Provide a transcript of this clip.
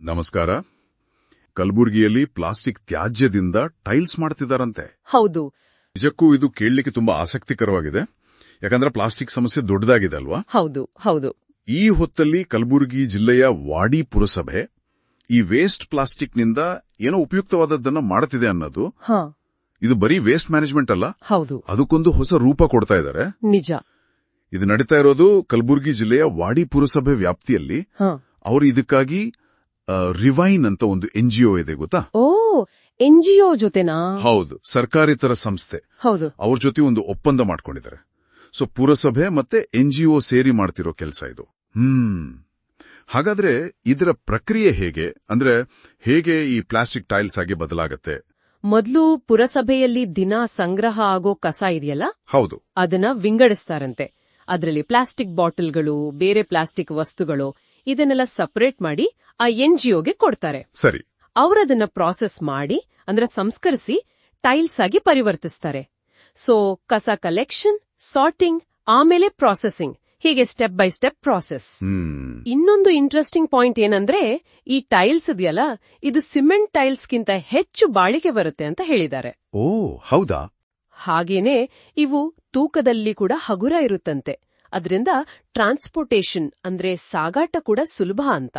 ನಮಸ್ಕಾರ. ಕಲಬುರಗಿಯಲ್ಲಿ ಪ್ಲಾಸ್ಟಿಕ್ ತ್ಯಾಜ್ಯದಿಂದ ಟೈಲ್ಸ್ ಮಾಡ್ತಿದಾರಂತೆ ಹೌದು. ನಿಜಕ್ಕೂ ಇದು ಕೇಳಲಿಕ್ಕೆ ತುಂಬಾ ಆಸಕ್ತಿಕರವಾಗಿದೆ. ಯಾಕಂದ್ರೆ ಪ್ಲಾಸ್ಟಿಕ್ ಸಮಸ್ಯೆ ದೊಡ್ಡದಾಗಿದೆ ಅಲ್ವಾ? ಹೌದು ಹೌದು. ಈ ಹೊತ್ತಲ್ಲಿ ಕಲಬುರಗಿ ಜಿಲ್ಲೆಯ ವಾಡಿ ಪುರಸಭೆ ಈ ವೇಸ್ಟ್ ಪ್ಲಾಸ್ಟಿಕ್ನಿಂದ ಏನೋ ಉಪಯುಕ್ತವಾದದ್ದನ್ನ ಮಾಡುತ್ತಿದೆ ಅನ್ನೋದು. ಇದು ಬರೀ ವೇಸ್ಟ್ ಮ್ಯಾನೇಜ್ಮೆಂಟ್ ಅಲ್ಲ. ಹೌದು. ಅದಕ್ಕೊಂದು ಹೊಸ ರೂಪ ಕೊಡ್ತಾ ಇದ್ದಾರೆ ನಿಜ. ಇದು ನಡೀತಾ ಇರೋದು ಕಲಬುರಗಿ ಜಿಲ್ಲೆಯ ವಾಡಿ ಪುರಸಭೆ ವ್ಯಾಪ್ತಿಯಲ್ಲಿ. ಅವರು ಇದಕ್ಕಾಗಿ ರಿವೈನ್ ಅಂತ ಒಂದು ಎನ್ಜಿಒ ಇದೆ ಗೊತ್ತಾ? ಓ ಎನ್ಜಿಒ ಜೊತೆನಾ? ಹೌದು ಸರ್ಕಾರೇತರ ಸಂಸ್ಥೆ. ಹೌದು. ಅವ್ರ ಜೊತೆ ಒಂದು ಒಪ್ಪಂದ ಮಾಡ್ಕೊಂಡಿದ್ದಾರೆ. ಸೊ ಪುರಸಭೆ ಮತ್ತೆ ಎನ್ಜಿಒ ಸೇರಿ ಮಾಡ್ತಿರೋ ಕೆಲಸ ಇದು. ಹ್ಮ್. ಹಾಗಾದ್ರೆ ಇದರ ಪ್ರಕ್ರಿಯೆ ಹೇಗೆ? ಅಂದ್ರೆ ಹೇಗೆ ಈ ಪ್ಲಾಸ್ಟಿಕ್ ಟೈಲ್ಸ್ ಆಗಿ ಬದಲಾಗತ್ತೆ? ಮೊದಲು ಪುರಸಭೆಯಲ್ಲಿ ದಿನ ಸಂಗ್ರಹ ಆಗೋ ಕಸ ಇದೆಯಲ್ಲ? ಹೌದು. ಅದನ್ನ ವಿಂಗಡಿಸ್ತಾರಂತೆ. ಅದರಲ್ಲಿ ಪ್ಲಾಸ್ಟಿಕ್ ಬಾಟಲ್ಗಳು ಬೇರೆ ಪ್ಲಾಸ್ಟಿಕ್ ವಸ್ತುಗಳು ಇದನ್ನೆಲ್ಲ ಸಪರೇಟ್ ಮಾಡಿ ಆ ಎನ್ ಜಿಒಗೆ ಕೊಡ್ತಾರೆ. ಸರಿ. ಅವರದನ್ನ ಪ್ರಾಸೆಸ್ ಮಾಡಿ ಅಂದ್ರೆ ಸಂಸ್ಕರಿಸಿ ಟೈಲ್ಸ್ ಆಗಿ ಪರಿವರ್ತಿಸ್ತಾರೆ. ಸೊ ಕಸ ಕಲೆಕ್ಷನ್ ಸಾರ್ಟಿಂಗ್ ಆಮೇಲೆ ಪ್ರಾಸೆಸಿಂಗ್ ಹೀಗೆ ಸ್ಟೆಪ್ ಬೈ ಸ್ಟೆಪ್ ಪ್ರಾಸೆಸ್ ಇನ್ನೊಂದು ಇಂಟ್ರೆಸ್ಟಿಂಗ್ ಪಾಯಿಂಟ್ ಏನಂದ್ರೆ ಈ ಟೈಲ್ಸ್ ಇದೆಯಲ್ಲ ಇದು ಸಿಮೆಂಟ್ ಟೈಲ್ಸ್ಗಿಂತ ಹೆಚ್ಚು ಬಾಳಿಕೆ ಬರುತ್ತೆ ಅಂತ ಹೇಳಿದ್ದಾರೆ. ಓ ಹೌದಾ? ಹಾಗೇನೆ ಇವು ತೂಕದಲ್ಲಿ ಕೂಡ ಹಗುರ ಇರುತ್ತಂತೆ. ಅದರಿಂದ ಟ್ರಾನ್ಸ್ಪೋರ್ಟೇಷನ್ ಅಂದ್ರೆ ಸಾಗಾಟ ಕೂಡ ಸುಲಭ ಅಂತ.